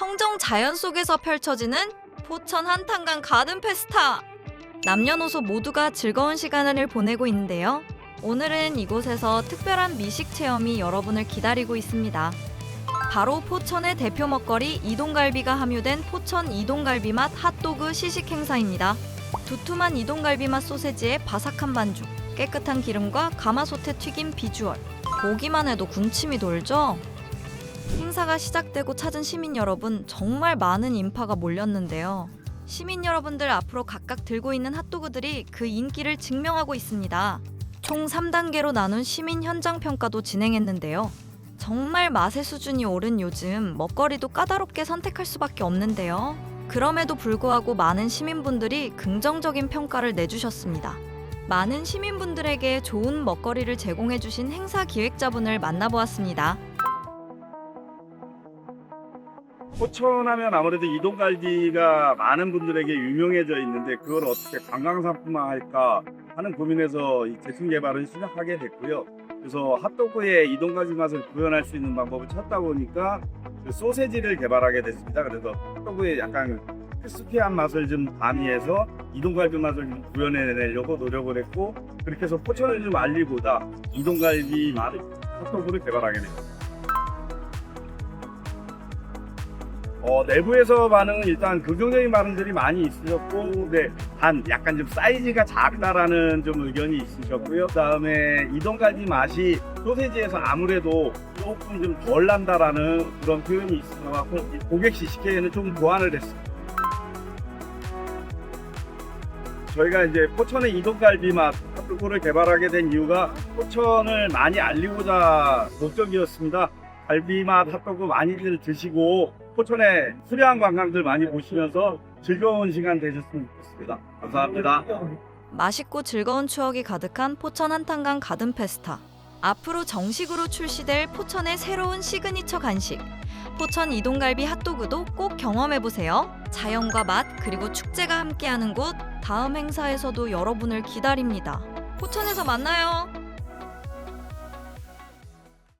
청정 자연 속에서 펼쳐지는 포천 한탄강 가든 페스타. 남녀노소 모두가 즐거운 시간을 보내고 있는데요. 오늘은 이곳에서 특별한 미식 체험이 여러분을 기다리고 있습니다. 바로 포천의 대표 먹거리 이동갈비가 함유된 포천 이동갈비 맛 핫도그 시식 행사입니다. 두툼한 이동갈비 맛 소세지에 바삭한 반죽, 깨끗한 기름과 가마솥에 튀긴 비주얼. 보기만 해도 군침이 돌죠? 행사가 시작되고 찾은 시민 여러분 정말 많은 인파가 몰렸는데요. 시민 여러분들 앞으로 각각 들고 있는 핫도그들이 그 인기를 증명하고 있습니다. 총 3단계로 나눈 시민 현장 평가도 진행했는데요. 정말 맛의 수준이 오른 요즘 먹거리도 까다롭게 선택할 수밖에 없는데요. 그럼에도 불구하고 많은 시민분들이 긍정적인 평가를 내주셨습니다. 많은 시민분들에게 좋은 먹거리를 제공해주신 행사 기획자분을 만나보았습니다. 포천하면 아무래도 이동갈비가 많은 분들에게 유명해져 있는데 그걸 어떻게 관광상품화할까 하는 고민에서 이 제품 개발을 시작하게 됐고요. 그래서 핫도그에 이동갈비 맛을 구현할 수 있는 방법을 찾다 보니까 그 소세지를 개발하게 됐습니다. 그래서 핫도그에 약간 크리스피한 맛을 좀 가미해서 이동갈비 맛을 좀 구현해내려고 노력을 했고 그렇게 해서 포천을 좀 알리고자 이동갈비 맛 핫도그를 개발하게 됐습니다. 어, 내부에서 반응은 일단 긍정적인 반응들이 많이 있으셨고, 네, 단 약간 좀 사이즈가 작다라는 좀 의견이 있으셨고요. 그 다음에 이동갈비 맛이 소세지에서 아무래도 조금 좀 덜 난다라는 그런 표현이 있어서 고객 시식회에는 좀 보완을 했습니다. 저희가 이제 포천의 이동갈비 맛 핫도그를 개발하게 된 이유가 포천을 많이 알리고자 목적이었습니다. 갈비 맛 핫도그 많이들 드시고 포천에 수려한 관광들 많이 보시면서 즐거운 시간 되셨으면 좋겠습니다. 감사합니다. 맛있고 즐거운 추억이 가득한 포천 한탄강 가든 페스타. 앞으로 정식으로 출시될 포천의 새로운 시그니처 간식. 포천 이동갈비 핫도그도 꼭 경험해 보세요. 자연과 맛 그리고 축제가 함께하는 곳. 다음 행사에서도 여러분을 기다립니다. 포천에서 만나요.